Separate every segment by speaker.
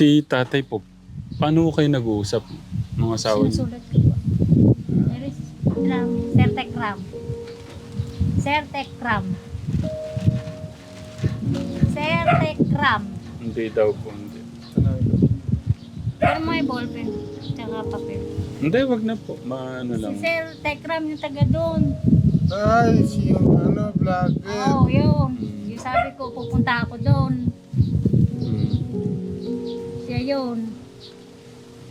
Speaker 1: Si tatay po, paano kayo nag-uusap ng asawa niyo?
Speaker 2: Sinusulat ko po. Is ram, Sertecram. Sertecram. Sertecram.
Speaker 1: Hindi daw po, hindi.
Speaker 2: Pero may ballpen. Tsaka papel.
Speaker 1: Hindi, wag na po. Maano lang.
Speaker 2: Si Sertecram yung taga doon.
Speaker 3: Ay, si yung ano, vlogger.
Speaker 2: Oo, yun. Yung sabi ko, pupunta ako doon. Yun.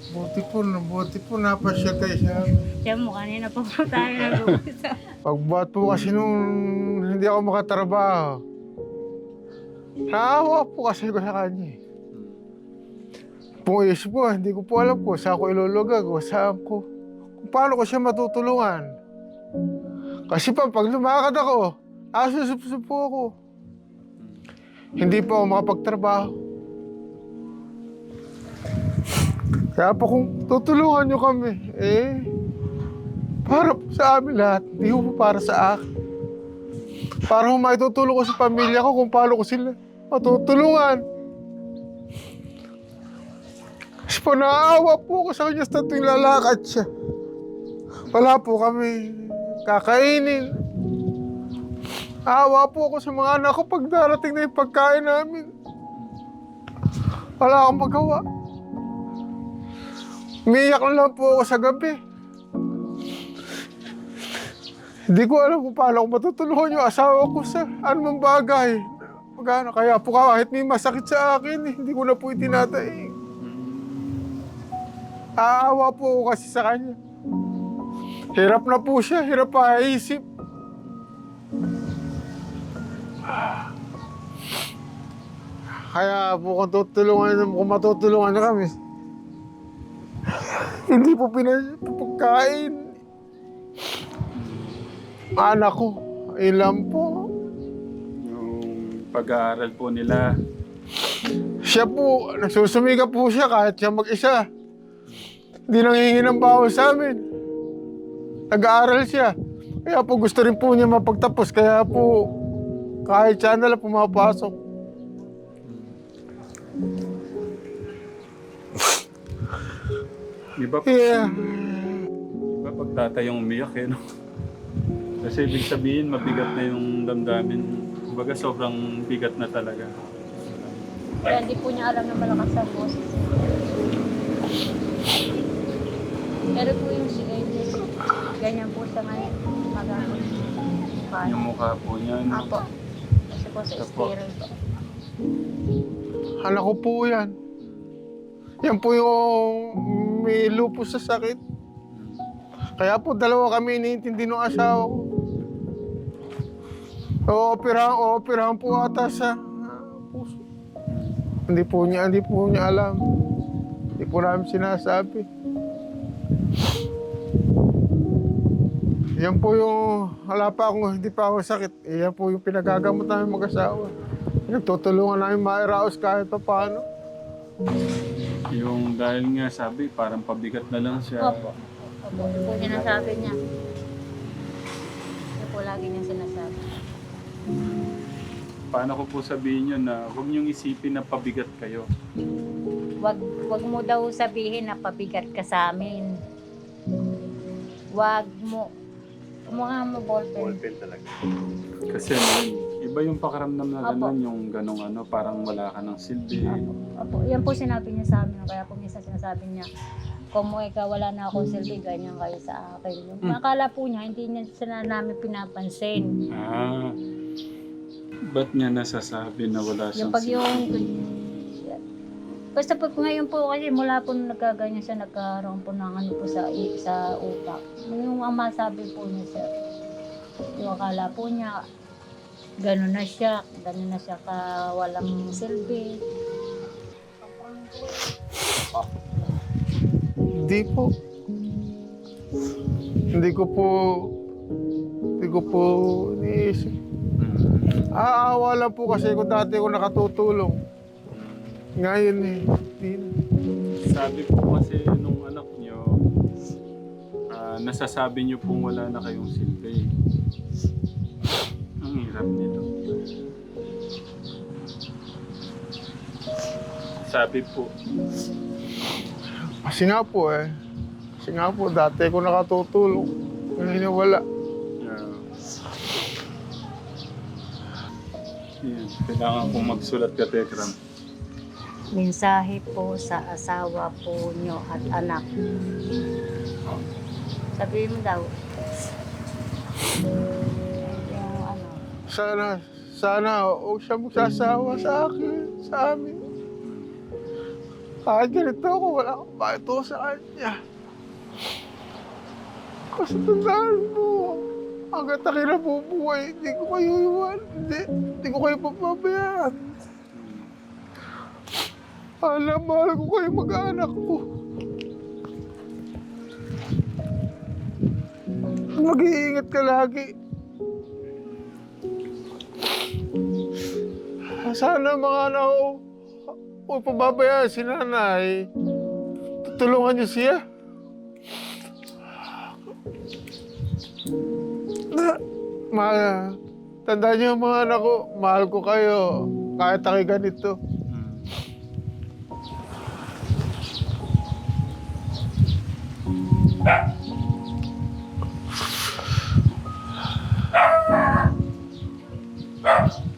Speaker 3: Buti po, buti po napasya kayo sa amin.
Speaker 2: Siya mo, kanina pa po tayo nag-uusap.
Speaker 3: Pagbuhat po kasi nung hindi ako makatrabaho, naawa po kasi ko sa kanya. eh. Kung isip ko, hindi ko po alam ko saan ko ilulugag o saan ko, kung paano ko siya matutulungan. Kasi pa, pag lumakad ako, asusup po ako. Hindi po ako makapagtrabaho. Kaya po kung tutulungan nyo kami, eh, para sa amin lahat, hindi po para sa akin. Para kung maitutulong ko sa pamilya ko kung paano ko sila matutulungan. Kasi po naaawa po ako sa kanya sa lalakad siya. Wala po kami kakainin. Awa po ako sa mga anak ko pag darating na yung pagkain namin. Wala akong magawa. Umiyak lang po ako sa gabi. Hindi ko alam kung paano ko matutulungan yung asawa ko sa anumang bagay. Magano, kaya po kahit may masakit sa akin, eh, hindi ko na po itinataing. Aawa po ako kasi sa kanya. Hirap na po siya, hirap pa isip. Kaya po kung tutulungan, kung matutulungan na kami, hindi po pinapagkain. Anak ko, ilan po.
Speaker 1: Yung pag-aaral po nila.
Speaker 3: Siya po, nagsusumika po siya kahit siya mag-isa. Hindi nanghihingi ng bawas sa amin. Nag-aaral siya. Kaya po gusto rin po niya mapagtapos. Kaya po, kahit siya na lang pumapasok.
Speaker 1: Di ba,
Speaker 3: Yeah.
Speaker 1: di ba pag tatay yung umiyak eh, no? Kasi ibig sabihin, mabigat na yung damdamin. Kumbaga, sobrang bigat na talaga.
Speaker 2: Kaya hindi po niya alam na malakas ang boses. Pero po yung si Angel, ganyan po siya ngayon. Magagod.
Speaker 1: Yung mukha po niya, no?
Speaker 2: Apo. Kasi po sa
Speaker 1: Apo.
Speaker 2: steroid po.
Speaker 3: Anak ko po yan. Yan po yung may lupus sa sakit. Kaya po dalawa kami iniintindi ng asawa ko. Ooperahan, ooperahan po ata sa puso. Hindi po niya, hindi po niya alam. Hindi po namin sinasabi. Yan po yung, wala pa akong, hindi pa ako sakit. Yan po yung pinagagamot namin mag-asawa. Nagtutulungan namin mairaos kahit pa paano.
Speaker 1: Yung dahil nga sabi, parang pabigat na lang siya.
Speaker 2: Opo. Opo. Ito po sinasabi niya. Ito po lagi niya sinasabi.
Speaker 1: Paano ko po sabihin yun na huwag niyong isipin na pabigat kayo.
Speaker 2: Wag, wag mo daw sabihin na pabigat ka sa amin. Wag mo. Kumuha mo ballpen.
Speaker 1: Kasi man, iba yung pakaramdam na gano'n, yung ganong ano, parang wala ka ng silbi.
Speaker 2: Apo, apo. Yan po sinabi niya sa amin. Kaya po minsan sinasabi niya, kung mo ikaw wala na akong silbi, ganyan kayo sa akin. Yung
Speaker 1: Hmm.
Speaker 2: akala po niya, hindi niya sila namin pinapansin.
Speaker 1: Ah, ba't niya nasasabi na wala siyang
Speaker 2: Yung pag yung... Basta pag ngayon po kasi mula po nung nagkaganyan siya, nagkaroon po ng ano po sa, sa utak. Yung ang masabi po niya sir, yung akala po niya, gano'n na siya, gano'n na siya ka walang silbi.
Speaker 3: Hindi po. Hindi ko po, hindi ko po iniisip. Aawa lang po kasi kung dati ako nakatutulong. Ngayon eh, hindi na.
Speaker 1: Sabi po kasi nung anak niyo, ah, nasasabi niyo pong wala na kayong silbi. Hirap nito. sabi po.
Speaker 3: Kasi nga po eh. Kasi nga po, dati ko nakatutulong. Ngayon wala.
Speaker 1: Yeah. Yan. Kailangan kong magsulat ka, Tekram.
Speaker 2: Mensahe po sa asawa po nyo at anak. Sabihin mo daw.
Speaker 3: Sana, sana huwag siya magsasawa sa akin, sa amin. Kahit ganito ako, wala akong bakit sa kanya. Kasi tandaan mo, hanggat ako nabubuhay, hindi ko kayo iwan. Hindi, hindi ko kayo papabayaan. Alam, mahal ko kayo mag-anak ko. Mag-iingat ka lagi. Sana mga anak ko, huwag si nanay. Tutulungan niyo siya. Na, ma, tandaan niyo mga anak ko, mahal ko kayo. Kahit ako ganito.
Speaker 1: Mm.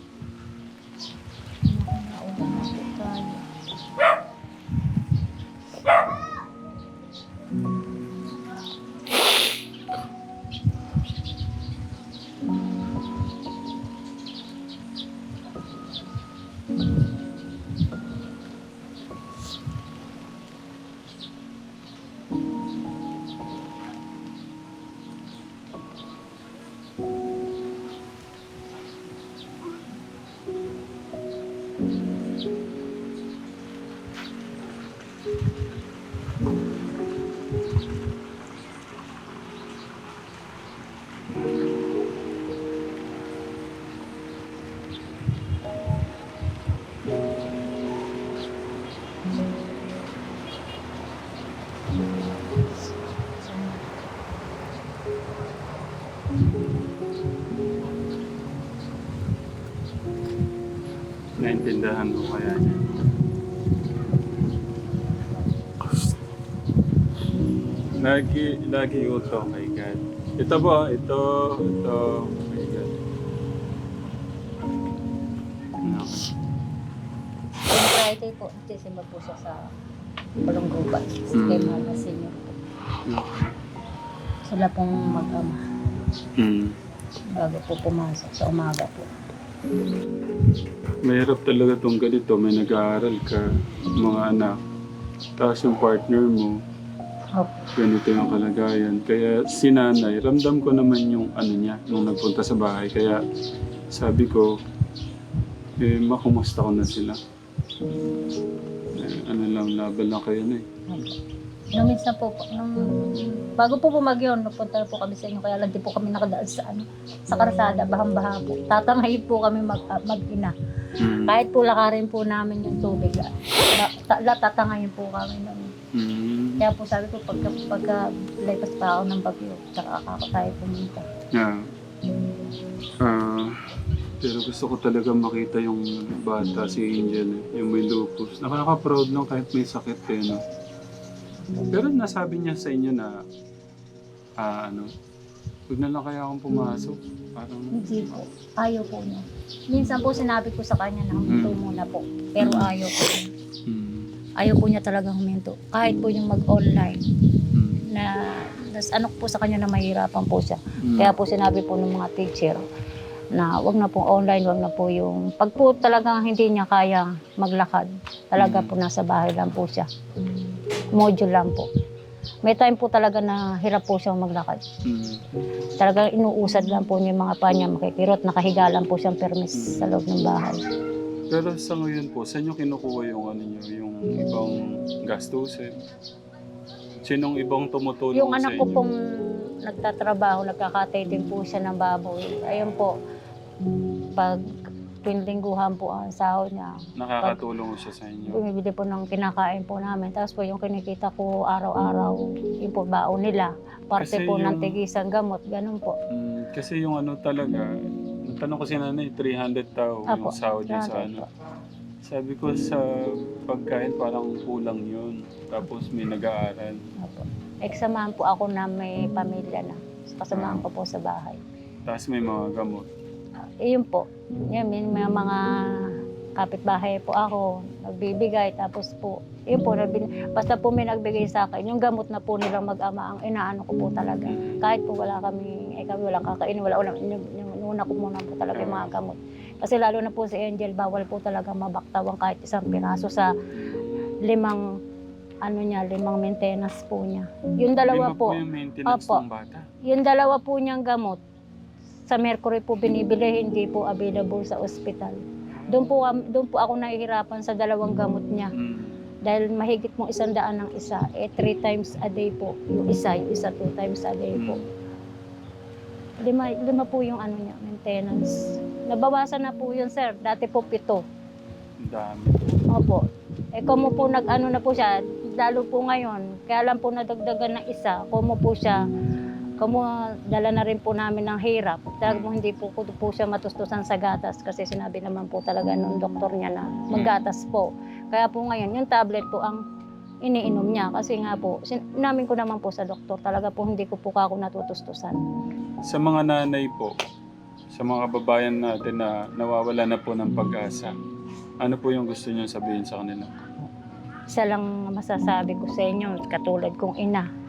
Speaker 1: Naintindahan ko kaya niya. Lagi, lagi ito kay God. Ito po, ito, ito, kay God. Okay.
Speaker 2: Yung Friday po, nagsisimba po siya sa Balonggubat.
Speaker 1: Mm.
Speaker 2: Kay Mama Senior po. Sila pong mag-ama.
Speaker 1: Mm.
Speaker 2: Bago po pumasok sa umaga po.
Speaker 1: Mahirap talaga tong ganito. May nag-aaral ka, mga anak. Tapos yung partner mo, ganito yung kalagayan. Kaya si nanay, ramdam ko naman yung ano niya nung nagpunta sa bahay. Kaya sabi ko, eh, makumusta ko na sila. Eh, ano lang, laban lang kayo na eh.
Speaker 2: Nung minsan po, nung, bago po bumagyo, napunta po kami sa inyo, kaya lang di po kami nakadaan sa, ano, sa karsada, bahang-baha po. Tatangayin po kami mag, ah, mag-ina.
Speaker 1: Mm.
Speaker 2: Kahit po lakarin po namin yung tubig, ah, ta- tatangayin po kami nun.
Speaker 1: Mm.
Speaker 2: Kaya po sabi ko, pagka, pagka lipas pa ako ng bagyo, tsaka ako tayo pumunta.
Speaker 1: Yeah. Ah, pero gusto ko talaga makita yung bata, si Angel, eh, yung may lupus. Nakaka-proud lang kahit may sakit eh, no? Pero nasabi niya sa inyo na, ah, ano, huwag na lang kaya akong pumasok. Parang,
Speaker 2: Hindi po. Ayaw po niya. Minsan po sinabi ko sa kanya na huminto muna po. Pero ayaw po.
Speaker 1: mm,
Speaker 2: Ayaw po niya talaga huminto. Kahit po yung mag-online
Speaker 1: mm,
Speaker 2: na nas ano po sa kanya na mahirapan po siya.
Speaker 1: mm,
Speaker 2: Kaya po sinabi po ng mga teacher na wag na po online, wag na po yung pag po talagang hindi niya kaya maglakad, talaga
Speaker 1: Mm.
Speaker 2: po nasa bahay lang po siya. Module lang po. May time po talaga na hirap po siyang maglakad.
Speaker 1: mm.
Speaker 2: Talagang inuusad lang po niya yung mga paa niya, makikirot, nakahiga lang po siyang permis sa loob ng bahay.
Speaker 1: Pero sa ngayon po, saan nyo kinukuha yung ano nyo, yung ibang gastusin? Sinong ibang tumutulong
Speaker 2: Yung
Speaker 1: sa
Speaker 2: anak ko
Speaker 1: inyo?
Speaker 2: pong nagtatrabaho, nagkakatay din po siya ng baboy. Ayun po, pag pinlingguhan po ang sahod niya,
Speaker 1: Nakakatulong siya sa inyo.
Speaker 2: bumibili po ng kinakain po namin. Tapos po yung kinikita ko araw-araw, yun po baon nila. Parte
Speaker 1: Kasi
Speaker 2: po ng
Speaker 1: yung-
Speaker 2: tigisan gamot, ganun po.
Speaker 1: Mm, kasi yung ano talaga, tanong ko si nanay, 300 tao
Speaker 2: Apo,
Speaker 1: yung sahod niya sa
Speaker 2: 300
Speaker 1: ano.
Speaker 2: po.
Speaker 1: Sa Sabi ko sa pagkain parang kulang yun. Tapos may nag-aaral.
Speaker 2: Opo. Eksamahan po ako na may pamilya na. Kasamahan ko po sa bahay.
Speaker 1: Tapos may mga gamot.
Speaker 2: Eh, yun po. Yan, may, may mga kapitbahay po ako, nagbibigay. Tapos po, yun po, nagbin, basta po may nagbigay sa akin, yung gamot na po nilang mag-ama, ang inaano ko po talaga. Kahit po wala kami, eh kami walang kakainin, wala ulam, yung, yung una ko muna po talaga yung mga gamot. Kasi lalo na po si Angel, bawal po talaga mabaktawan kahit isang piraso sa limang ano niya, limang maintenance po niya. Yung dalawa
Speaker 1: Lima
Speaker 2: po,
Speaker 1: yung maintenance
Speaker 2: Opo.
Speaker 1: ng bata.
Speaker 2: yung dalawa po niyang gamot, sa Mercury po binibili, hindi po available sa ospital. Doon po, am- doon po ako nahihirapan sa dalawang gamot niya.
Speaker 1: Mm.
Speaker 2: Dahil mahigit mong isang daan ng isa, eh three times a day po. Yung isa, yung isa two times a day po.
Speaker 1: Mm.
Speaker 2: Lima, lima po yung ano niya, maintenance. Nabawasan na po yun, sir. Dati po pito.
Speaker 1: Dami.
Speaker 2: Opo. Eh, kung mo po nag-ano na po siya, lalo po ngayon, kaya lang po nadagdagan ng isa, kung mo po siya, mo, dala na rin po namin ng hirap, dahil mo hindi po, po, po siya matustusan sa gatas, kasi sinabi naman po talaga nung doktor niya na maggatas po. Kaya po ngayon, yung tablet po ang iniinom niya, kasi nga po, namin ko naman po sa doktor, talaga po hindi ko po ako natutustusan.
Speaker 1: Sa mga nanay po, sa mga kababayan natin na nawawala na po ng pag-asa, ano po yung gusto niyo sabihin sa kanila?
Speaker 2: Isa lang masasabi ko sa inyo, katulad kong ina,
Speaker 1: Mm.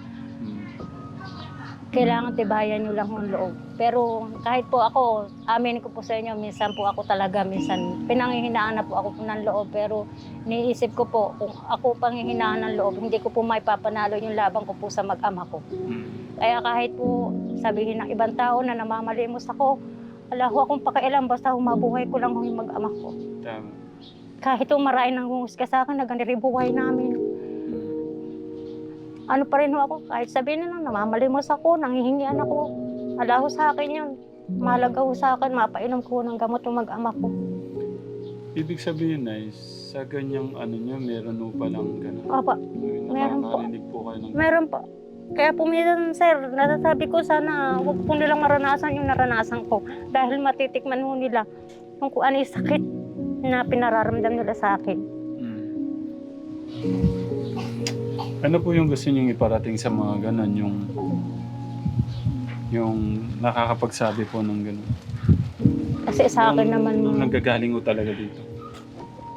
Speaker 2: Kailangan tibayan nyo lang ang loob. Pero kahit po ako, amin ko po sa inyo, minsan po ako talaga, minsan pinanghihinaan na po ako po ng loob. Pero niisip ko po, kung ako panghihinaan ng loob, hindi ko po may papanalo yung labang ko po sa mag-ama ko.
Speaker 1: Mm.
Speaker 2: Kaya kahit po sabihin ng ibang tao na namamalimos ako, wala ho akong pakialam, basta humabuhay ko lang yung mag-ama ko.
Speaker 1: Tama.
Speaker 2: Kahit umarain ng humusga sa akin, naganiri buhay namin. Ano pa rin ako, kahit sabihin na lang, namamalimos ako, nanghihingian ako. Wala ho sa akin yun. Mahalaga ho sa akin, mapainom ko ng gamot ng mag-ama ko.
Speaker 1: Ibig sabihin na sa ganyang ano niyo, meron po palang gano'n.
Speaker 2: Opo, Meron po.
Speaker 1: nakakarinig po kayo ng
Speaker 2: meron po. Kaya po minsan, sir, nasasabi ko sana huwag po nilang maranasan yung naranasan ko. Dahil matitikman ho nila kung kung ano yung sakit na pinararamdam nila sa akin.
Speaker 1: Mm. Ano po yung gusto niyong iparating sa mga ganon? Yung, yung nakakapagsabi po ng ganon?
Speaker 2: Kasi sa akin
Speaker 1: Nung-
Speaker 2: naman,
Speaker 1: Nung nanggagaling ko talaga dito.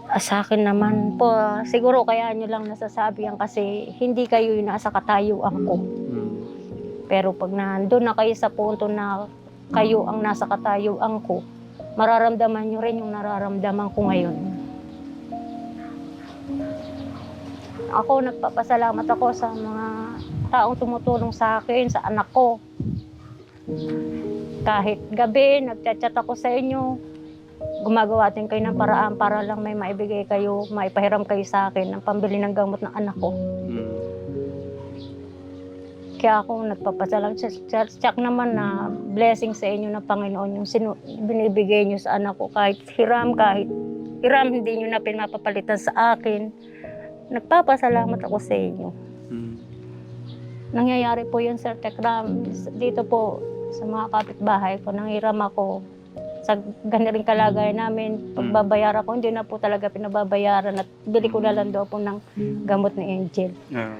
Speaker 2: Ah, sa akin naman po, siguro kaya nyo lang nasasabi yan kasi hindi kayo yung nasa katayuan ko.
Speaker 1: Mm.
Speaker 2: Pero pag nandun na kayo sa punto na kayo ang nasa katayuan ko, mararamdaman nyo rin yung nararamdaman ko ngayon. Ako, nagpapasalamat ako sa mga taong tumutulong sa akin, sa anak ko. Kahit gabi, nagchat-chat ako sa inyo, gumagawa din kayo ng paraan para lang may maibigay kayo, maipahiram kayo sa akin ng pambili ng gamot ng anak ko.
Speaker 1: Mm.
Speaker 2: Kaya ako nagpapasalamat. Tsak naman na blessing sa inyo ng Panginoon yung sinu- binibigay nyo sa anak ko. Kahit hiram, kahit hiram, hindi nyo na pinapapalitan sa akin. Nagpapasalamat ako sa inyo.
Speaker 1: Mm.
Speaker 2: Nangyayari po yun, Sir Tekram. Dito po, sa mga kapitbahay ko, nanghiram ako. Sa ganiring kalagayan namin, pagbabayaran ko, hindi na po talaga pinababayaran at bili ko na lang daw po ng gamot ni Angel.
Speaker 1: Ah.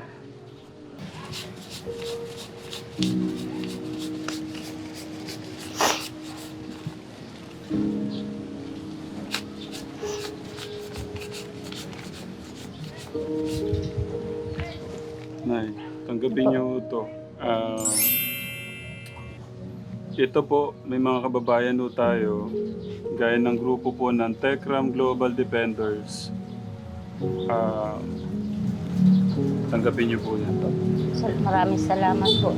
Speaker 1: Tanggapin niyo ito. Ah, ito po, may mga kababayan po tayo, gaya ng grupo po ng Techram Global Defenders. Ah, tanggapin niyo po yan.
Speaker 2: Maraming salamat po.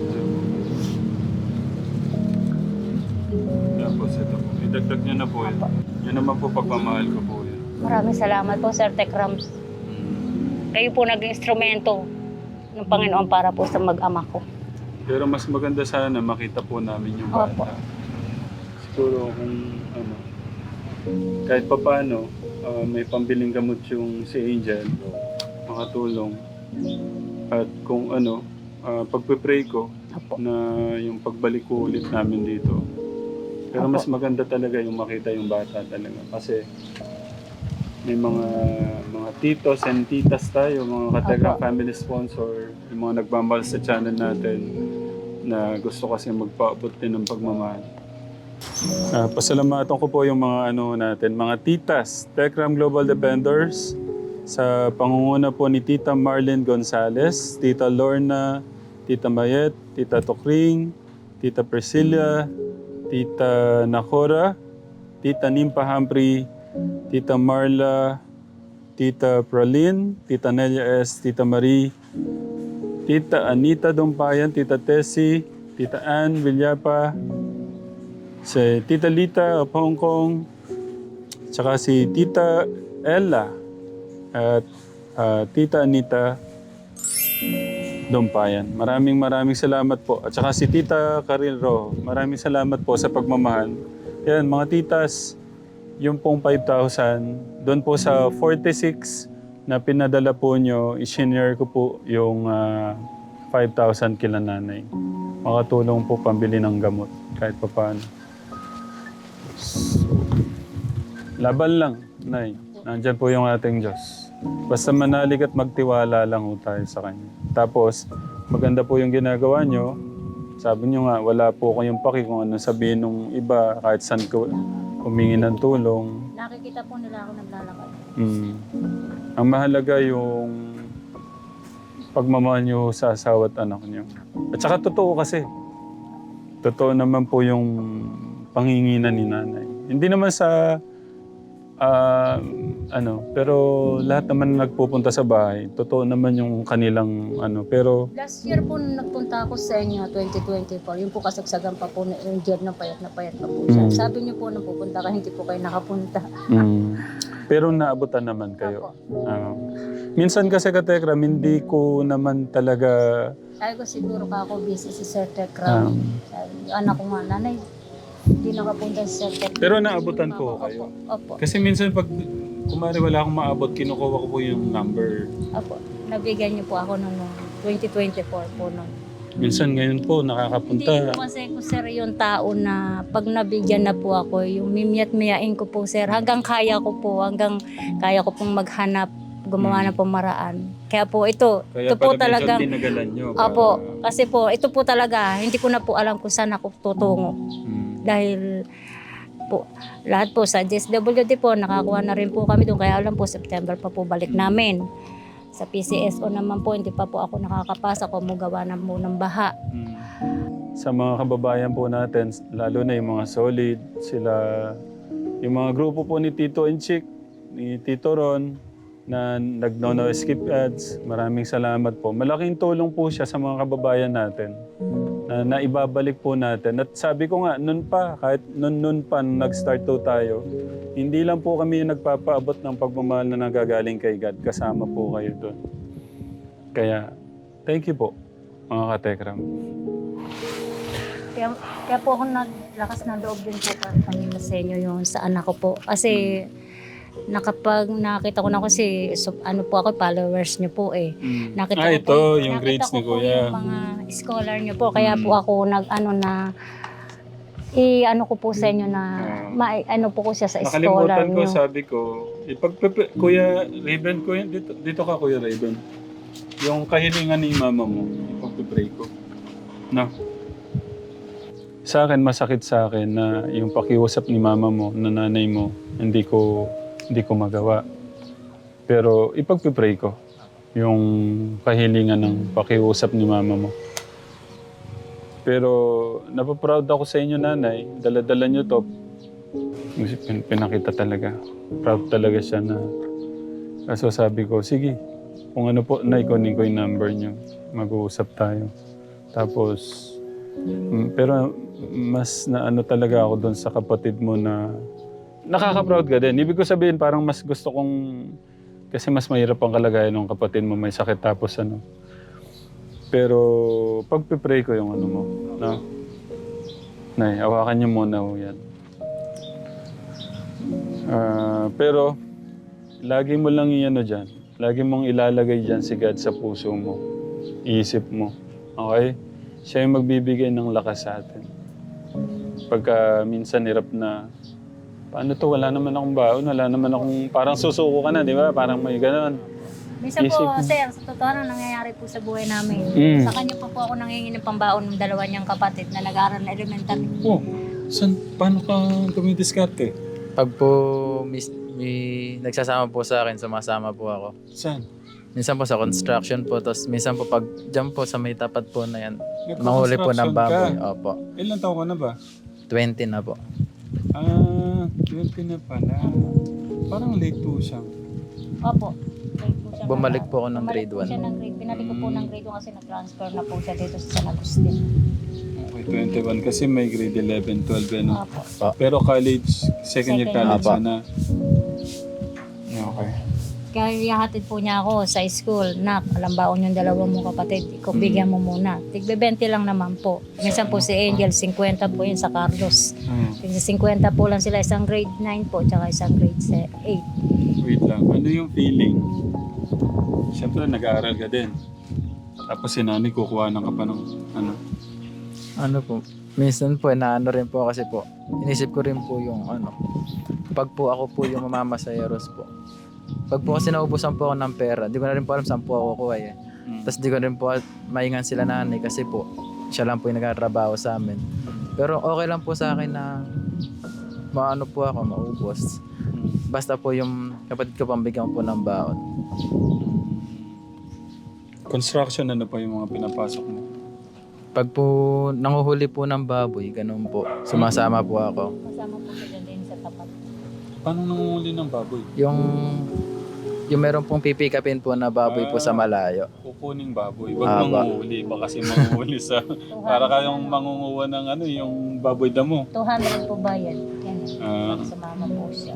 Speaker 1: Tapos ito po, idagdag niyo na po yan. Yan naman po pagmamahal ko po yan.
Speaker 2: Maraming salamat po, Sir Tekrams. Kayo po naging instrumento ng Panginoon para po sa mag-ama ko.
Speaker 1: Pero mas maganda sana makita po namin yung
Speaker 2: Opo.
Speaker 1: bata. Siguro kung ano, kahit pa paano, ah, may pambiling gamot yung si Angel, makatulong. At kung ano, uh, pagpe-pray ko
Speaker 2: Opo.
Speaker 1: na yung pagbalik ko ulit namin dito. Pero
Speaker 2: Opo.
Speaker 1: mas maganda talaga yung makita yung bata talaga. Kasi may mga mga titos and titas tayo, mga
Speaker 2: Opo.
Speaker 1: family sponsor, yung mga nagmamahal sa channel natin na gusto kasi magpaabot din ng pagmamahal. Ah, pasalamatan ko po yung mga ano natin, mga titas, Tekram Global Defenders, sa pangunguna po ni Tita Marlene Gonzalez, Tita Lorna, Tita Mayet, Tita Tokring, Tita Priscilla, Tita Nakora, Tita Nimpa Humphrey, Tita Marla, Tita Pralin, Tita Nelia S., Tita Marie, Tita Anita Dumpayan, Tita Tessie, Tita Ann Villapa, si Tita Lita of Hong Kong, tsaka si Tita Ella at ah, Tita Anita Dumpayan. Maraming maraming salamat po. At saka si Tita Carrillo, maraming salamat po sa pagmamahal. Yan, mga titas, yung pong 5,000, doon po sa 46 na pinadala po nyo, isinare ko po yung ah, 5,000 kila nanay. Makatulong po pambili ng gamot kahit pa paano. Laban lang, Nay. Nandyan po yung ating Diyos. Basta manalig at magtiwala lang ho tayo sa Kanya. Tapos, maganda po yung ginagawa nyo. Sabi nyo nga, wala po kayong paki kung ano sabihin ng iba, kahit saan ko humingi ng tulong.
Speaker 2: Nakikita po nila ako naglalakad.
Speaker 1: Mm. Ang mahalaga yung pagmamahal nyo sa asawa at anak nyo. At saka totoo kasi. Totoo naman po yung panginginan ni nanay. Hindi naman sa ah, ano, pero lahat naman nagpupunta sa bahay. Totoo naman yung kanilang ano, pero
Speaker 2: Last year po nung nagpunta ako sa inyo, 2024, yung po kasagsagan pa po na yung year na payat na payat pa po siya.
Speaker 1: Mm.
Speaker 2: Sabi niyo po nung pupunta ka, hindi po kayo nakapunta.
Speaker 1: mm, pero naabutan naman kayo. Ah. minsan kasi katekram, hindi ko naman talaga
Speaker 2: Sabi ko siguro ka ako busy si Sir Tekram.
Speaker 1: um,
Speaker 2: Sabi, anak ko nga, nanay, hindi nakapunta si Sir Tekram.
Speaker 1: Pero naabutan ko
Speaker 2: Opo,
Speaker 1: kayo.
Speaker 2: Opo,
Speaker 1: Kasi minsan pag kumari wala akong maabot, kinukuha ko po yung number.
Speaker 2: opo. Nabigyan niyo po ako noong 2024 po noon.
Speaker 1: Minsan ngayon po
Speaker 2: Hindi
Speaker 1: nakakapunta.
Speaker 2: po kasi ko sir yung tao na pag nabigyan na po ako, yung mimiyat miyain ko po sir, hanggang kaya ko po, hanggang kaya ko pong maghanap, gumawa na pong maraan. Kaya po ito,
Speaker 1: Hmm. Kaya
Speaker 2: ito po
Speaker 1: dinagalan nyo.
Speaker 2: Opo, kasi po, ito po talaga, hindi ko na po alam kung saan ako tutungo.
Speaker 1: Mm.
Speaker 2: Dahil po, lahat po sa DSWD po, nakakuha na rin po kami doon. Kaya alam po, September pa po balik namin. Sa PCSO naman po, hindi pa po ako nakakapasa kung mugawa na po ng baha.
Speaker 1: Mm. Sa mga kababayan po natin, lalo na yung mga solid, sila, yung mga grupo po ni Tito Enchik, ni Tito Ron, na nagnono skip ads, maraming salamat po. Malaking tulong po siya sa mga kababayan natin na naibabalik po natin. At sabi ko nga, nun pa, kahit nun nun pa nag-start to tayo, hindi lang po kami yung nagpapaabot ng pagmamahal na nagagaling kay God. Kasama po kayo doon. Kaya, thank you po, mga katekram.
Speaker 2: Kaya, kaya po ako naglakas ng loob din po kanina sa inyo yung sa anak ko po. Kasi nakapag nakita ko na kasi so, ano po ako, followers niyo po eh. Nakita
Speaker 1: ah,
Speaker 2: ko
Speaker 1: ito,
Speaker 2: po,
Speaker 1: yung
Speaker 2: nakita
Speaker 1: grades
Speaker 2: ko
Speaker 1: ni
Speaker 2: po
Speaker 1: Kuya.
Speaker 2: yung mga scholar niyo po. Kaya po
Speaker 1: Mm.
Speaker 2: ako nag ano na i ano ko po sa inyo na
Speaker 1: Ah.
Speaker 2: ma, ano po ko siya sa scholar
Speaker 1: Nakalimutan ko,
Speaker 2: niyo.
Speaker 1: sabi ko, ipagpepe, Kuya Raven, Kuya, dito, dito ka Kuya Raven. Yung kahilingan ni mama mo, ipagpipray ko. No? Sa akin, masakit sa akin na yung pakiusap ni mama mo, na nanay mo, hindi ko, hindi ko magawa. Pero ipagpipray ko yung kahilingan ng pakiusap ni mama mo. Pero napaproud ako sa inyo nanay, daladala nyo to, Pin- pinakita talaga. Proud talaga siya na... Kaso sabi ko, sige, kung ano po, na ikunin ko yung number niyo. Mag-uusap tayo. Tapos, mm, pero mas na ano talaga ako doon sa kapatid mo na nakaka-proud ka din. Ibig ko sabihin, parang mas gusto kong... Kasi mas mahirap ang kalagayan ng kapatid mo, may sakit tapos ano. Pero pagpipray ko yung ano mo, no? Nay, awakan niyo muna ho yan. Ah, pero, lagi mo lang iano dyan. Lagi mong ilalagay dyan si God sa puso mo. Isip mo. Okay? Siya yung magbibigay ng lakas sa atin. Pagka minsan hirap na, paano to? Wala naman akong baon, wala naman akong, parang susuko ka na, di ba? Parang may gano'n.
Speaker 2: Minsan
Speaker 1: Isip
Speaker 2: po,
Speaker 1: mo.
Speaker 2: sir, sa totoo lang nangyayari po sa buhay namin.
Speaker 1: Mm.
Speaker 2: Sa kanya pa po ako nangingi ng pambaon ng dalawa niyang kapatid na nag-aaral na elementary.
Speaker 1: Oh, san, paano ka dumidiskarte?
Speaker 4: Pag po may, may nagsasama po sa akin, sumasama po ako.
Speaker 1: Saan?
Speaker 4: Minsan po sa construction po, tapos minsan po pag dyan po sa may tapat po na yan, mahuli po ng
Speaker 1: Nagko-construction
Speaker 4: baboy.
Speaker 1: ka.
Speaker 4: Opo,
Speaker 1: Ilan taon ka na ba?
Speaker 4: 20 na po.
Speaker 1: Ah, 20 na pala. Parang late po siya.
Speaker 2: Opo. Grade po siya
Speaker 4: Bumalik po ako ng
Speaker 2: bumalik
Speaker 4: grade
Speaker 2: po
Speaker 4: one.
Speaker 2: siya ng grade. Pinalik ko po
Speaker 1: Mm.
Speaker 2: ng grade 1 kasi nag-transfer na po siya dito sa San Agustin.
Speaker 1: Okay, 21 kasi may grade 11, 12 eh, no?
Speaker 2: Opo.
Speaker 1: Pero college, second year
Speaker 2: Second.
Speaker 1: college
Speaker 4: Apa.
Speaker 1: ka na. Okay.
Speaker 2: Kaya ihatid po niya ako sa school. Nak, alam baon yung dalawa mong kapatid. Ikaw
Speaker 1: Mm.
Speaker 2: bigyan mo muna. Tigbe 20 lang naman po. Minsan po si Angel, 50 po yun sa Carlos.
Speaker 1: Hmm.
Speaker 2: Tigbe 50 po lang sila. Isang grade 9 po, tsaka isang grade 8.
Speaker 1: Wait lang. Ano yung feeling? Siyempre, nag-aaral ka din. Tapos si nanay kukuha ng ka pa ng ano.
Speaker 4: Ano po, minsan po, naano rin po kasi po, inisip ko rin po yung ano, pag po ako po yung mamamasayeros po. Pag po kasi naubusan po ako ng pera, di ko na rin po alam saan po ako kukuha eh.
Speaker 1: Mm.
Speaker 4: Tapos di ko rin po maingan sila nanay kasi po, siya lang po yung nagtatrabaho sa amin. Pero okay lang po sa akin na maano po ako, maubos.
Speaker 1: Mm.
Speaker 4: Basta po yung kapatid ko pambigyan po ng baon.
Speaker 1: Construction, ano pa yung mga pinapasok mo?
Speaker 4: Pag po nanguhuli po ng baboy, ganun po, sumasama po ako.
Speaker 2: Kasama po sila din sa tapat.
Speaker 1: Paano nangunguli ng baboy?
Speaker 4: Yung yung meron pong pipikapin po na baboy po sa malayo.
Speaker 1: Kukuning baboy. Huwag
Speaker 4: Ah, ba-
Speaker 1: manguhuli. Baka kasi manguhuli sa...
Speaker 2: 200
Speaker 1: para kayong mangunguha ng ano, yung baboy damo.
Speaker 2: 200 po ba yan? Yan.
Speaker 1: Ah.
Speaker 2: Sumama po siya.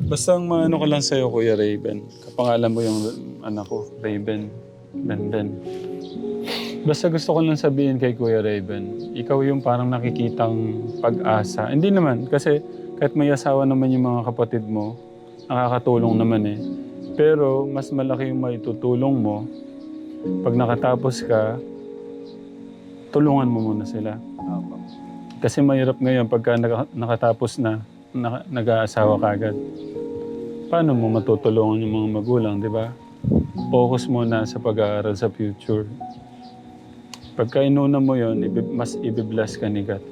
Speaker 1: Basta ang maano ko lang sa'yo, Kuya Raven. Kapangalan mo yung anak ko, Raven. Benden. Basta gusto ko lang sabihin kay Kuya Raven, ikaw yung parang nakikitang pag-asa. Hindi naman, kasi kahit may asawa naman yung mga kapatid mo, nakakatulong naman eh. Pero mas malaki yung maitutulong mo pag nakatapos ka, tulungan mo muna sila. Kasi mahirap ngayon pagka naka- nakatapos na, naka- nag-aasawa ka agad. Paano mo matutulungan yung mga magulang, di ba? Focus muna sa pag-aaral sa future. Pagka inuna mo yon, mas ibibless ka ni God.